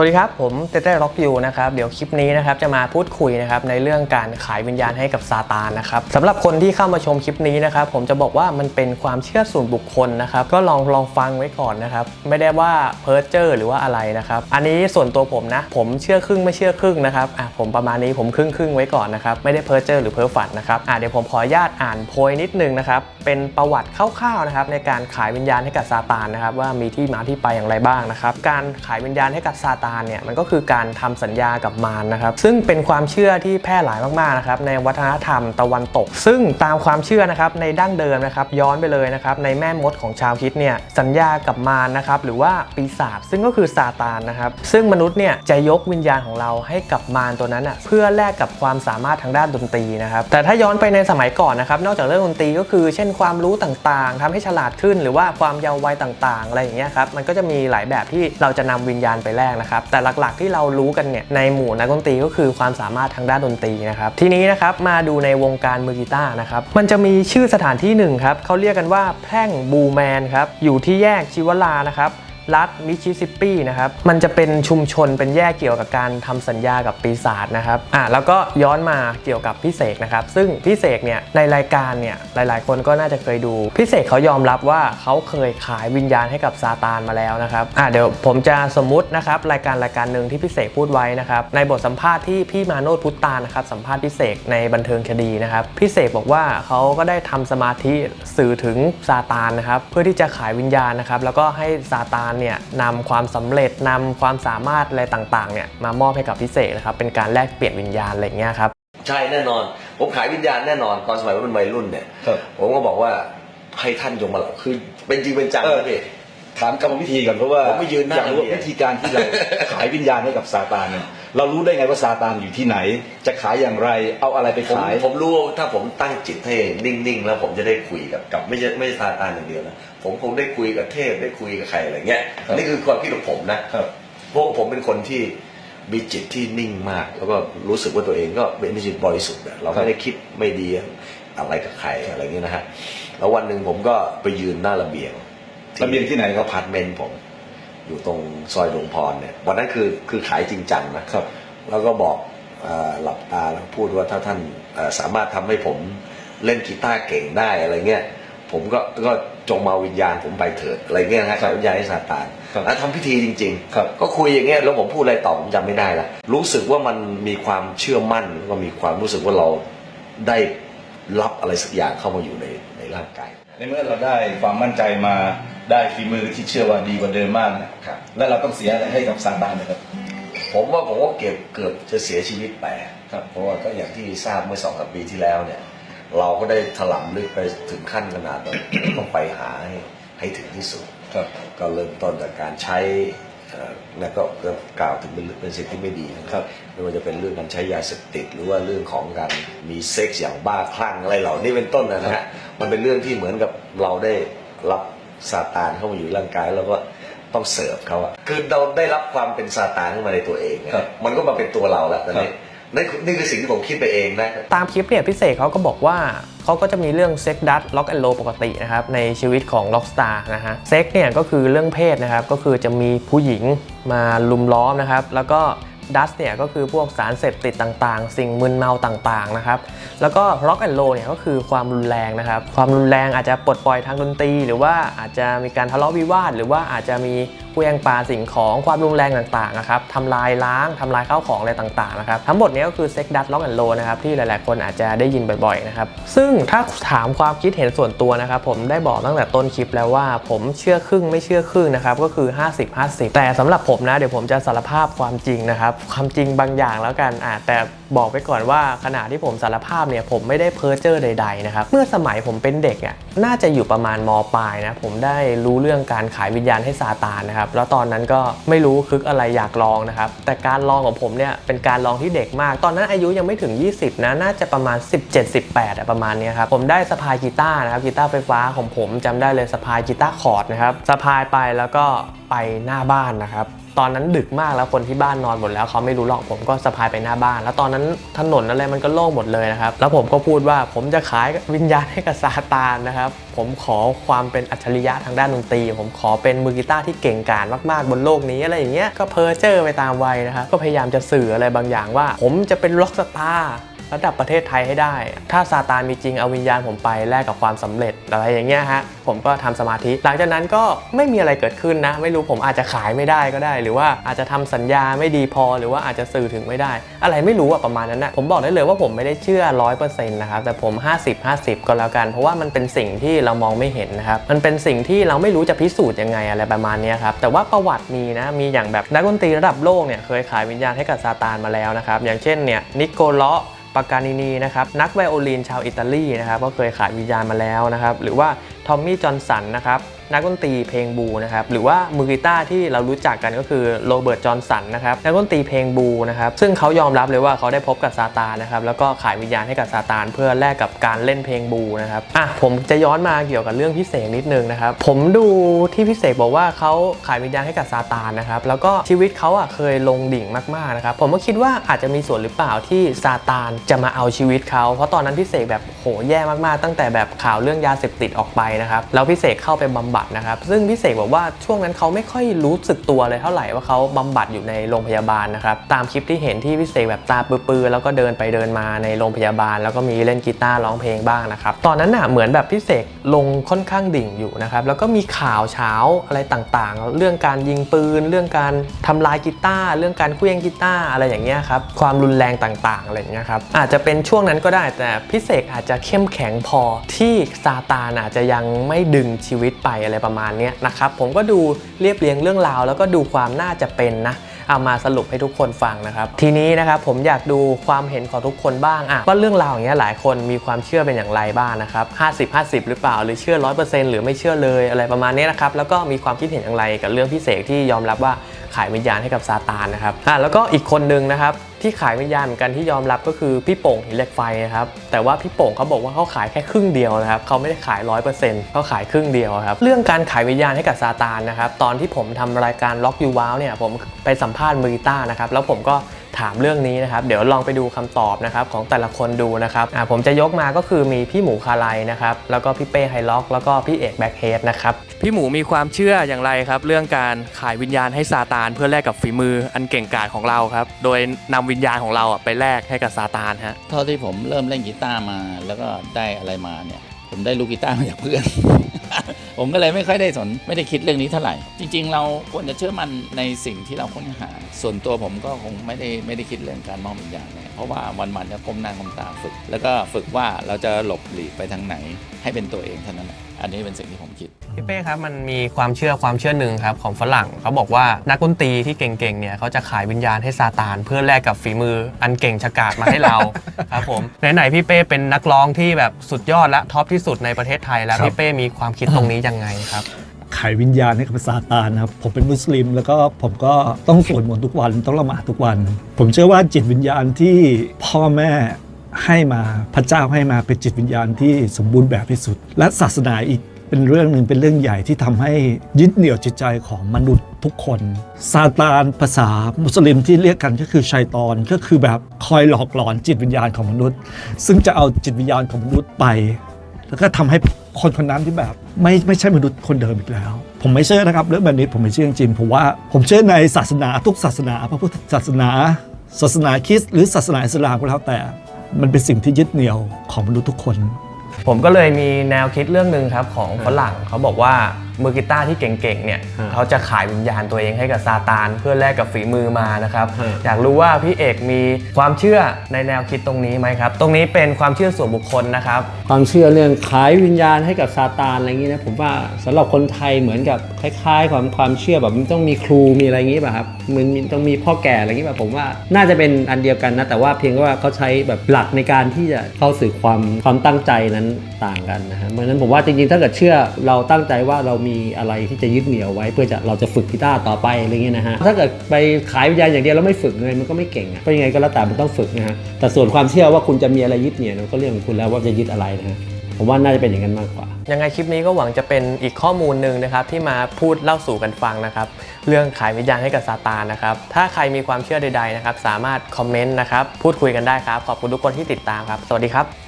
วัสดีครับผมเต้เต้ร็อกยูนะครับเดี๋ยวคลิปนี้นะครับจะมาพูดคุยนะครับในเรื่องการขายวิญญาณให้กับซาตานนะครับสำหรับคนที่เข้ามาชมคลิปนี้นะครับผมจะบอกว่ามันเป็นความเชื่อส่วนบุคคลนะครับก็ลองลองฟังไว้ก่อนนะครับไม่ได้ว่าเพ้อเจ้อหรือว่าอะไรนะครับอันนี้ส่วนตัวผมนะผมเชื่อครึ่งไม่เชื่อครึ่งนะครับอะผมประมาณนี้ผมครึ่งครึ่งไว้ก่อนนะครับไม่ได้เพ้อเจ้อหรือเพ้อฝันนะครับอะเดี๋ยวผมขออนุญาตอ่านโพยนิดนึงนะครับเป็นประวัติคร่าวๆนะครับในการขายวิญญาณให้กับซาตานนะครับว่ามีที่มาที่ไปอย่างไรบ้างนะครับการขายวิญญาณให้กับซาตานเนี่ยมันก็คือการทำสัญญากับมารนะครับ ซึ่งเป็นความเชื่อที่แพร่หลายมากๆนะครับในวัฒนธรรมตะวันตก ซึ่งตามความเชื่อนะครับในดั้งเดิมนะครับย้อนไปเลยนะครับในแม่มดของชาวคิดเนี่ยสัญญากับมารนะครับหรือว่าปีศาจซึ่งก็คือซาตานนะครับซึ่งมนุษย์เนี่ยจะยกวิญญาณของเราให้กับมารตัวนั้นอะเพื่อแลกกับความสามารถทางด้านดนตรีนะครับแต่ถ้าย้อนไปในสมัยก่อนนะครับนอกจากเรื่องดนตรีก็คือ เช่นความรู้ต่างๆทำให้ฉลาดขึ้น หรือว่าความเยาว์วัยต่างๆ อะไรอย่างเงี้ยครับมันก็จะมีหลายแบบที่เราจะนำวิญญาณไปแลกนะครับแต่หลักๆที่เรารู้กันเนี่ยในหมู่นักดนตรีก็คือความสามารถทางด้านดนตรีนะครับทีนี้นะครับมาดูในวงการมือกีตาร์นะครับมันจะมีชื่อสถานที่หนึ่งครับเขาเรียกกันว่าแพร่งบูแมนครับอยู่ที่แยกชิวลานะครับ รัฐมิสซิสซิปปีนะครับ มันจะเป็นชุมชนเป็นแยกเกี่ยวกับการทำสัญญากับปีศาจนะครับอะแล้วก็ย้อนมาเกี่ยวกับพี่เสกนะครับ ซึ่งพี่เสกเนี่ยในรายการเนี่ยหลาย ๆ คนก็น่าจะเคยดูพี่เสกเขายอมรับว่าเขาเคยขายวิญญาณให้กับซาตานมาแล้วนะครับอะเดี๋ยวผมจะสมมุตินะครับรายการรายการหนึ่งที่พี่เสกพูดไว้นะครับในบทสัมภาษณ์ที่พี่มาโนดพุตตานะครับสัมภาษณ์พี่เสกในบันเทิงคดีนะครับพี่เสกบอกว่าเขาก็ได้ทำสมาธิสื่อถึงซาตานนะครับเพื่อที่จะขายวิญญาณนะครับแล้วก็ให้ซาตานเนี่ยนำความสำเร็จนำความสามารถอะไรต่างๆเนี่ยมามอบให้กับพิเศษนะครับเป็นการแลกเปลี่ยนวิญญาณอะไรอย่างเงี้ยครับใช่แน่นอน ผมขายวิญญาณแน่นอนตอนสมัยว่าเป็นวัยรุ่นเนี่ยครับผมก็บอกว่าให้ท่านจงมาหลับคือเป็นจริงเป็นจังเออนะพี่ถามกรรมวิธีก่อนเพราะว่าผมไม่ยืนหน้าอยากรู้ว่าระเบียงวิธีการที่เราขายวิญญาณให้กับซาตานเนี่ย เรารู้ได้ไงว่าซาตานอยู่ที่ไหน จะขายอย่างไร เอาอะไรไปผมขาย ผมรู้ว่าถ้าผมตั้งจิตให้นิ่งๆ แล้วผมจะได้คุยกับกับไม่ใช่ไม่ใช่ซาตานอย่างเดียวนะผมคงได้คุยกับเทพได้คุยกับใครอะไรเงี้ยครับ นี่คือความคิดของผมนะครับเพราะผมเป็นคนที่มีจิตที่นิ่งมาก แล้วก็รู้สึกว่าตัวเองก็เป็นจิตบริสุทธิ์อะเราไม่ได้คิดไม่ดีอะไรกับใครอะไรเงี้ยนะฮะแล้ววันหนึ่งผมก็ไปยืนหน้าระเบียงระเบียงที่ไหนครับอพาร์ตเมนต์ผม อยู่ตรงซอยหลวงพรเนี่ยวันนั้นคือคือขายจริงจังนะครับ แล้วก็บอกเอ่อหลับตาแล้วพูดว่าถ้าท่านเอ่อสามารถทำให้ผมเล่นกีตาร์เก่งได้อะไรเงี้ยผมก็ก็จงมาวิญญาณผมไปเถิดอะไรเงี้ยนะฮะครับวิญญาณให้ซาตานครับแล้วทำพิธีจริงครับก็คุยอย่างเงี้ยแล้วผมพูดอะไรต่อผมจำไม่ได้ละรู้สึกว่ามันมีความเชื่อมั่นแล้วก็มีความรู้สึกว่าเราได้รับอะไรสักอย่างเข้ามาอยู่ในในร่างกาย ในเมื่อเราได้ความมั่นใจมาได้ฝีมือที่เชื่อว่าดีกว่าเดิมมากนะครับ แล้วเราต้องเสียอะไรให้กับซาตานนะครับ ผมว่าผมก็เก็บเกือบจะเสียชีวิตไปครับเพราะว่าก็อย่างที่ทราบเมื่อสองสามปีที่แล้วเนี่ย เราก็ได้ถลำลึกไปถึงขั้นขนาดแบบ ต้องไปหาให้ให้ถึงที่สุด ครับ ก็เริ่มต้นจากการใช้เอ่อ แล้วก็ก็กล่าวถึงเป็นเป็นสิ่งที่ไม่ดีนะครับไม่ว่าจะเป็นเรื่องการใช้ยาเสพติด หรือว่าเรื่องของการมีเซ็กส์อย่างบ้าคลั่งอะไรเหล่านี้เป็นต้นนะนะฮะมันเป็นเรื่องที่เหมือนกับเราได้รับซาตานเข้ามาอยู่ในร่างกายแล้วก็ต้องเสิร์ฟเขาอะคือเราได้รับความเป็นซาตานเข้ามาในตัวเองอะครับมันก็มาเป็นตัวเราแล้วตอนนี้ครับนั่นคือนี่คือสิ่งที่ผมคิดไปเองนะตามคลิปเนี่ยพี่เสกเขาก็บอกว่า เขาก็จะมีเรื่องเซ็กดัตล็อกแอนโลปกตินะครับในชีวิตของล็อกสตาร์นะฮะเซ็กเนี่ยก็คือเรื่องเพศนะครับก็คือจะมีผู้หญิงมาลุมล้อมนะครับแล้วก็ดัสเนี่ยก็คือพวกสารเสพติดต่างๆ สิ่งมึนเมาต่างๆนะครับ แล้วก็ล็อกแอนโลเนี่ยก็คือความรุนแรงนะครับ ความรุนแรงอาจจะปลดปล่อยทางดนตรี หรือว่าอาจจะมีการทะเลาะวิวาท หรือว่าอาจจะมี ผู้ยงปาสิ่งของความรุนแรงต่างๆนะครับทำลายล้างทำลายข้าวของอะไรต่างๆนะครับทั้งหมดนี้ก็คือเซ็กดัตล็อกแอนโลนะครับที่หลายๆ คนอาจจะได้ยินบ่อยๆนะครับซึ่งถ้าถามความคิดเห็นส่วนตัวนะครับผมได้บอกตั้งแต่ต้นคลิปแล้วว่าผมเชื่อครึ่งไม่เชื่อครึ่งนะครับก็คือ 50-50 แต่สำหรับผมนะเดี๋ยวผมจะสารภาพความจริงนะครับความจริงบางอย่างแล้วกันอะแต่ บอกไปก่อนว่าขณะที่ผมสารภาพเนี่ยผมไม่ได้เพ้อเจ้อใด ๆ นะครับ เมื่อสมัยผมเป็นเด็กอะน่าจะอยู่ประมาณมปลายนะ ผมได้รู้เรื่องการขายวิญญาณให้ซาตานนะครับ แล้วตอนนั้นก็ไม่รู้คึกอะไรอยากลองนะครับ แต่การลองของผมเนี่ยเป็นการลองที่เด็กมาก ตอนนั้นอายุยังไม่ถึง 20 นะ น่าจะประมาณ 17-18อะประมาณเนี้ยครับ ผมได้สะพายกีตาร์นะครับกีตาร์ไฟฟ้าของผมจำได้เลยสะพายกีตาร์คอร์ดนะครับสะพายไปแล้วก็ไปหน้าบ้านนะครับ ตอนนั้นดึกมากแล้วคนที่บ้านนอนหมดแล้วเขาไม่รู้หรอกผมก็สะพายไปหน้าบ้าน แล้วตอนนั้นถนนอะไรมันก็โล่งหมดเลยนะครับ แล้วผมก็พูดว่าผมจะขายวิญญาณให้กับซาตานนะครับผมขอความเป็นอัจฉริยะทางด้านดนตรี ผมขอเป็นมือกีตาร์ที่เก่งกาจมากๆบนโลกนี้อะไรอย่างเงี้ยก็เพอเจ้อไปตามวัยนะครับก็พยายามจะสื่ออะไรบางอย่างว่า ผมจะเป็นล็อกสตาร์ ระดับประเทศไทยให้ได้ ถ้าซาตานมีจริงเอาวิญญาณผมไปแลกกับความสำเร็จอะไรอย่างเงี้ยฮะผมก็ทำสมาธิ หลังจากนั้นก็ไม่มีอะไรเกิดขึ้นนะ ไม่รู้ผมอาจจะขายไม่ได้ก็ได้ หรือว่าอาจจะทำสัญญาไม่ดีพอหรือว่าอาจจะสื่อถึงไม่ได้ อะไรไม่รู้อะประมาณนั้นนะผมบอกได้เลยว่าผมไม่ได้เชื่อ100%นต์นะครับแต่ผม 50 50 ก็แล้วกัน เพราะว่ามันเป็นสิ่งที่เรามองไม่เห็นนะครับมันเป็นสิ่งที่เราไม่รู้จะพิสูจน์ยังไงอะไรประมาณนี้ครับแต่ว่าประวัติมีนะมีอย่างแบบนักดนตรีระดับโลกเนี่ยเคยขายวิญญาณให้กับซาตานมาแล้วนะครับอย่างเช่นเนี่ยนิโคลอ ปากานินีนะครับนักไวโอลินชาวอิตาลีนะครับก็เคยขายวิญญาณมาแล้วนะครับหรือว่า ทอมมี่จอห์นสันนะครับนักดนตรีเพลงบูนะครับหรือว่ามือกีตาร์ที่เรารู้จักกันก็คือโรเบิร์ตจอห์นสันนะครับนักดนตรีเพลงบูนะครับซึ่งเขายอมรับเลยว่าเขาได้พบกับซาตานนะครับแล้วก็ขายวิญญาณให้กับซาตานเพื่อแลกกับการเล่นเพลงบูนะครับอะผมจะย้อนมาเกี่ยวกับเรื่องพิเศษนิดนึงนะครับผมดูที่พิเศษบอกว่าเขาขายวิญญาณให้กับซาตานนะครับแล้วก็ชีวิตเขาอะเคยลงดิ่งมากๆนะครับผมก็คิดว่าอาจจะมีส่วนหรือเปล่าที่ซาตานจะมาเอาชีวิตเขาเพราะตอนนั้นพิเศษแบบโหแย่มากๆ ตั้งแต่แบบข่าวเรื่องยาเสพติดออกไปนะครับแล้วพิเศษเข้าไปบำบัดนะครับซึ่งพิเศษบอกว่าช่วงนั้นเขาไม่ค่อยรู้สึกตัวเลยเท่าไหร่ว่าเขาบำบัดอยู่ในโรงพยาบาลนะครับตามคลิปที่เห็นที่พิเศษแบบตาปื้อๆแล้วก็เดินไปเดินมาในโรงพยาบาล แล้วก็มีเล่นกีตาร์ร้องเพลงบ้างนะครับตอนนั้นน่ะเหมือนแบบพิเศษลงค่อนข้างดิ่งอยู่นะครับแล้วก็มีข่าวเช้าอะไรต่างๆ เรื่องการยิงปืน เรื่องการทำลายกีตาร์เรื่องการเคลื่องกีตาร์อะไรอย่างเงี้ยครับความรุนแรงต่างๆอะไรอย่างเงี้ยครับอาจจะเป็นช่วงนั้นก็ได้แต่พิเศษอาจจะเข้มแข็งพอที่ซาตานอาจจะยังไม่ดึงชีวิตไปอะไรประมาณนี้นะครับผมก็ดูเรียบเรียงเรื่องราว แล้วก็ดูความน่าจะเป็นนะเอามาสรุปให้ทุกคนฟังนะครับ ทีนี้นะครับผมอยากดูความเห็นของทุกคนบ้างอะว่าเรื่องราวอย่างเงี้ยหลายคนมีความเชื่อเป็นอย่างไรบ้างนะครับ50 50 หรือเปล่า หรือเชื่อ 100%หรือไม่เชื่อเลยอะไรประมาณนี้นะครับแล้วก็มีความคิดเห็นอย่างไรกับเรื่องพิเศษที่ยอมรับว่าขายวิญญาณให้กับซาตานนะครับอะแล้วก็อีกคนนึงนะครับ ที่ขายวิญญาณเหมือนกันที่ยอมรับก็คือพี่โป่งหินเหล็กไฟนะครับแต่ว่าพี่โป่งเขาบอกว่าเขาขายแค่ครึ่งเดียวนะครับเขาไม่ได้ขาย 100%เขาขายครึ่งเดียวครับเรื่องการขายวิญญาณให้กับซาตานนะครับตอนที่ผมทำรายการล็อกยูว้าวเนี่ยผมไปสัมภาษณ์มือกีตาร์นะครับแล้วผมก็ ถามเรื่องนี้นะครับ เดี๋ยวลองไปดูคำตอบนะครับของแต่ละคนดูนะครับอะผมจะยกมาก็คือมีพี่หมูคาไลนะครับ แล้วก็พี่เป้ไฮล็อก แล้วก็พี่เอกแบ็คเฮดนะครับ พี่หมูมีความเชื่ออย่างไรครับ เรื่องการขายวิญญาณให้ซาตานเพื่อแลกกับฝีมืออันเก่งกาจของเราครับ โดยนำวิญญาณของเราอะไปแลกให้กับซาตานฮะ เท่าที่ผมเริ่มเล่นกีตาร์มา แล้วก็ได้อะไรมาเนี่ย ผมได้ลูกกีตาร์มาจากเพื่อน ผมก็เลยไม่ค่อยได้สนไม่ได้คิดเรื่องนี้เท่าไหร่ จริง ๆ เราควรจะเชื่อมันในสิ่งที่เราค้นหา ส่วนตัวผมก็คงไม่ได้ไม่ได้คิดเรื่องการมองวิญญาณเนี่ยเพราะว่าวันๆจะก้มหน้าก้มตาฝึก แล้วก็ฝึกว่าเราจะหลบหลีกไปทางไหนให้เป็นตัวเองเท่านั้นแหละอันนี้เป็นสิ่งที่ผมคิด พี่เป้ครับมันมีความเชื่อความเชื่อหนึ่งครับของฝรั่งเขาบอกว่านักดนตรีที่เก่งๆเนี่ยเขาจะขายวิญญาณให้ซาตาน เพื่อแลกกับฝีมืออันเก่งฉกาจมาให้เรา ครับผมไหนๆพี่เป้เป็นนักร้องที่แบบสุดยอดและท็อปที่สุดในประเทศไทยแล้วครับ พี่เป้มีความคิดตรงนี้ยังไงครับ ขายวิญญาณให้กับซาตานนะครับ ผมเป็นมุสลิม แล้วก็ผมก็ต้องสวดมนต์ทุกวันต้องละหมาดทุกวัน ผมเชื่อว่าจิตวิญญาณที่พ่อแม่ ให้มาพระเจ้าให้มาเป็นจิตวิญญาณที่สมบูรณ์แบบที่สุด และศาสนาอีกเป็นเรื่องหนึ่งเป็นเรื่องใหญ่ที่ทำให้ยึดเหนี่ยวจิตใจของมนุษย์ทุกคนซาตานภาษามุสลิมที่เรียกกันก็คือชัยตอนก็คือแบบคอยหลอกหลอนจิตวิญญาณของมนุษย์ ซึ่งจะเอาจิตวิญญาณของมนุษย์ไป แล้วก็ทำให้คนคนนั้นที่แบบ ไม่ไม่ใช่มนุษย์คนเดิมอีกแล้ว ผมไม่เชื่อนะครับเรื่องแบบนี้ผมไม่เชื่อจริงผมว่าผมเชื่อในศาสนาทุกศาสนาพระพุทธศาสนา ศาสนาคริสต์หรือศาสนาอิสลามก็แล้วแต่ มันเป็นสิ่งที่ยึดเหนี่ยวของมนุษย์ทุกคน ผมก็เลยมีแนวคิดเรื่องหนึ่งครับของฝรั่งเขาบอกว่า มือกีตาร์ที่เก่งๆเนี่ยเขาจะขายวิญญาณตัวเองให้กับซาตานเพื่อแลกกับฝีมือมานะครับอยากรู้ว่าพี่เอกมีความเชื่อในแนวคิดตรงนี้ไหมครับ ตรงนี้เป็นความเชื่อส่วนบุคคลนะครับ ความเชื่อเรื่องขายวิญญาณให้กับซาตานอะไรอย่างนี้นะผมว่าสำหรับคนไทยเหมือนกับคล้ายๆ ความความเชื่อแบบมันต้องมีครูมีอะไรอย่างนี้ป่ะครับมันมีต้องมีพ่อแก่อะไรอย่างนี้ป่ะผมว่าน่าจะเป็นอันเดียวกันนะแต่ว่าเพียงแค่ว่าเขาใช้แบบหลักในการที่จะเข้าสื่อความความตั้งใจนั้นต่างกันนะฮะเพราะฉะนั้นผมว่าจริงๆถ้าเกิดเชื่อเราตั้งใจว่าเรามีมีอะไรที่จะยึดเหนี่ยวไว้ เพื่อจะเราจะฝึกกีตาร์ต่อไปอะไรเงี้ยนะฮะถ้าเกิดไปขายวิญญาณอย่างเดียวแล้วไม่ฝึกเลยมันก็ไม่เก่งอะเพราะยังไงก็แล้วแต่มันต้องฝึกนะฮะแต่ส่วนความเชื่อว่าคุณจะมีอะไรยึดเหนี่ยวก็เรื่องของคุณแล้วว่าจะยึดอะไรนะฮะผมว่าน่าจะเป็นอย่างนั้นมากกว่า ยังไงคลิปนี้ก็หวังจะเป็นอีกข้อมูลหนึ่งนะครับที่มาพูดเล่าสู่กันฟังนะครับ เรื่องขายวิญญาณให้กับซาตานนะครับ ถ้าใครมีความเชื่อใดๆนะครับ สามารถคอมเมนต์นะครับ พูดคุยกันได้ครับ ขอบคุณทุกคนที่ติดตามครับ สวัสดีครับ